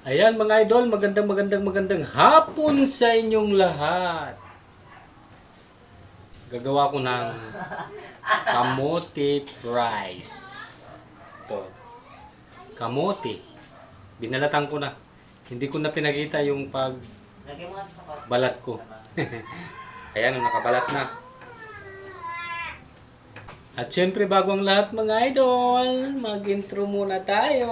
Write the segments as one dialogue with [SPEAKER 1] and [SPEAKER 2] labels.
[SPEAKER 1] Ayan mga idol, magandang magandang magandang hapon sa inyong lahat. Gagawa ko ng kamote rice. Ito. Kamote. Binalatan ko na. Hindi ko na pinakita yung pag balat ko. Ayan, nakabalat na. At syempre, bago ang lahat mga idol, mag-intro muna tayo.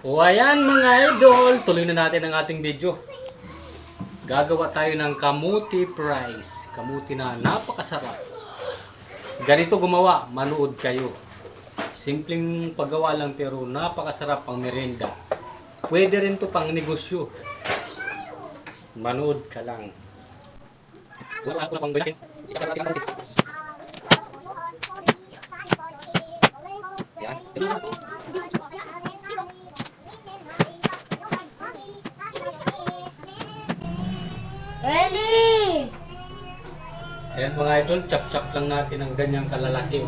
[SPEAKER 1] O ayan mga idol, tuloy na natin ang ating video. Gagawa tayo ng kamuti rice. Kamuti na napakasarap. Ganito gumawa, manood kayo. Simpleng paggawa lang pero napakasarap pang merienda. Pwede rin to pang negosyo. Manood ka lang. Wala ko pang. Ayan mga idol, chop-chop lang natin ang ganyang kalalaki.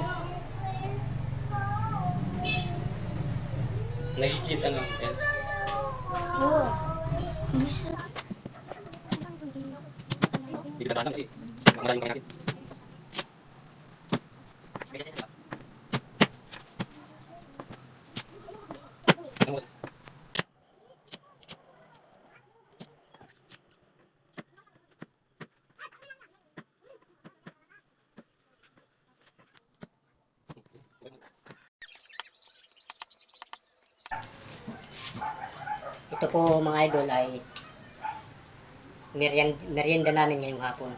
[SPEAKER 1] Nakikita nga yan.
[SPEAKER 2] Oh.
[SPEAKER 1] Hindi ka. Maraming kaya.
[SPEAKER 3] Ito po mga idol ay merienda, namin ngayong hapon.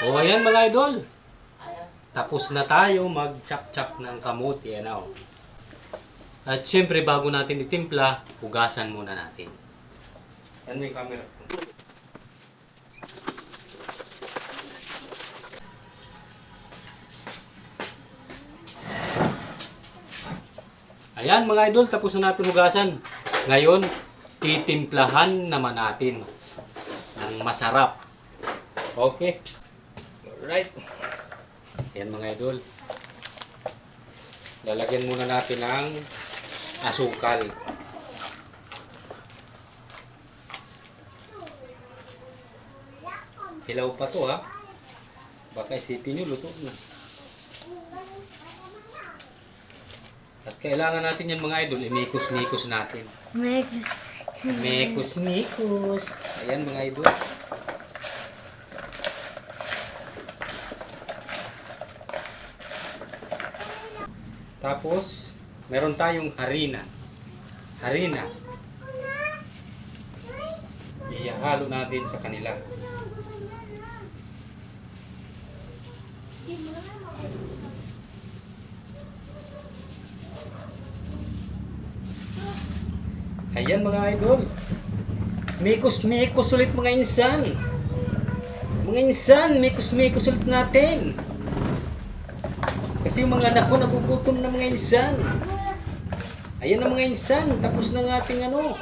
[SPEAKER 1] O ayan mga idol. Tapos na tayo mag-chop-chop ng kamote. Ano? At syempre bago natin itimpla, hugasan muna natin. Yan may camera. Ayan mga idol, tapos na natin hugasan. Ngayon, titimplahan naman natin ng masarap. Okay. Alright. Ayan mga idol. Lalagyan muna natin ng asukal. Hilaw pa to ha. Baka isipin nyo, luto na. At kailangan natin yan mga idol, imikos-mikos natin.
[SPEAKER 2] Next.
[SPEAKER 1] Mekos-mikos. Ayan mga idol. Tapos, meron tayong harina. Harina. Ihalo natin sa kanila. Ayan mga idol. Mikos-mikos ulit mga insan. Mga insan, mikos-mikos ulit natin. Kasi yung mga anak ko nagugutom na mga insan. Ayan na mga insan, tapos na ng ating ano.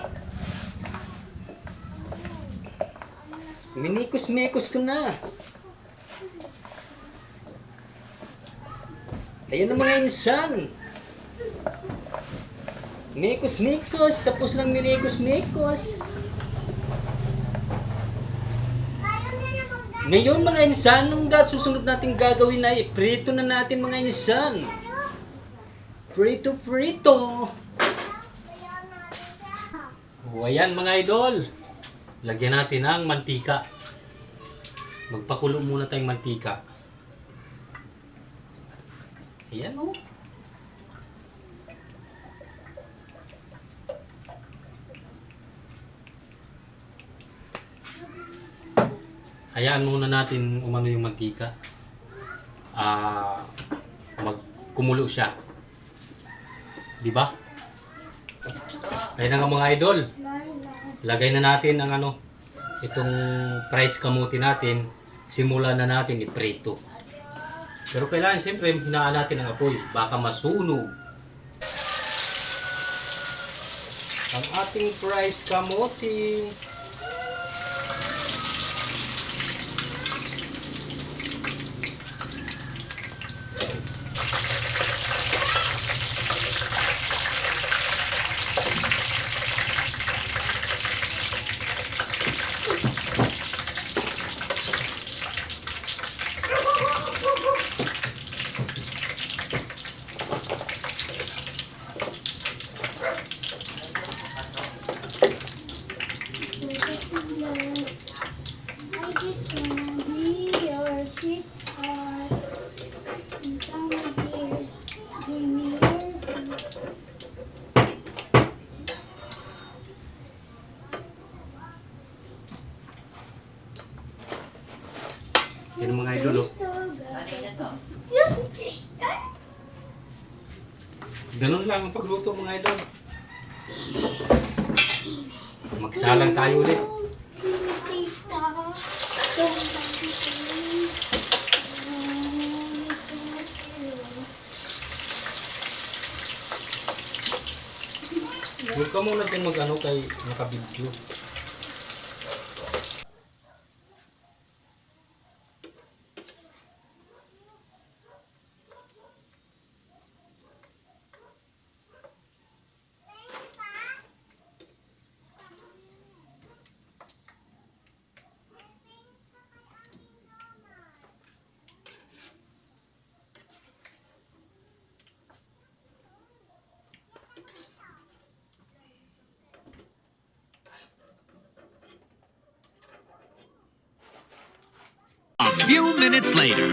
[SPEAKER 1] Minikos-mikos ko na. Ayan na mga insan. Mikos-mikos, tapos ng minikos-mikos. Ngayon mga insan, nung ga- susunod natin gagawin ay prito na natin mga insan. Prito prito. O ayan mga idol. Lagyan natin ng mantika. Magpakulo muna tayong mantika. Ayan o. Hayaan muna natin umano yung mantika. Ah, magkumulo siya. 'Di ba? Ayun na nga mga idol. Lagay na natin ang ano, itong price kamuti natin. Simulan na natin iprito. Pero kailangan siyempre hinaan natin ang apoy. Baka masunog. ang ating price kamote. Yan mga idol, oh. Ganun lang ang pagluto mga idol. Magsalang tayo ulit. Huwag ka muna kung mag-ano kay nakabidyo.
[SPEAKER 4] Few minutes later.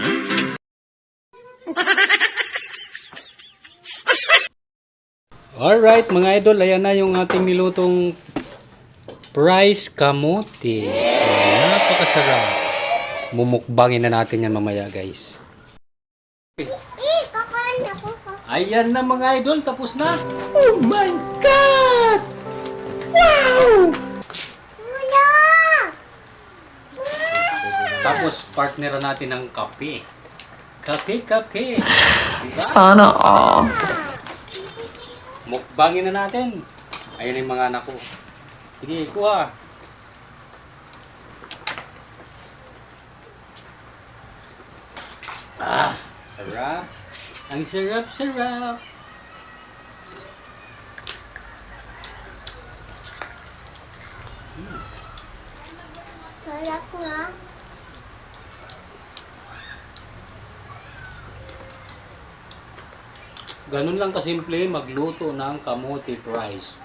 [SPEAKER 1] Alright mga idol, ayan na yung ating nilutong price kamote. Napakasarap. Mumukbangin na natin yan mamaya guys. Ayan na mga idol, tapos na.
[SPEAKER 2] Wala!
[SPEAKER 1] Tapos partner natin ng kape. Kape, kape. Diba?
[SPEAKER 5] Sana all.
[SPEAKER 1] Mukbangin na natin. Ayan yung mga anak ko. Sige, kuha. Ah, sarap. Ang sarap-sarap.
[SPEAKER 2] Sarap nga.
[SPEAKER 1] Ganun lang kasimple magluto ng kamote fries.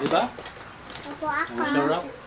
[SPEAKER 1] Di ba?
[SPEAKER 2] Ako
[SPEAKER 1] Ang sarap.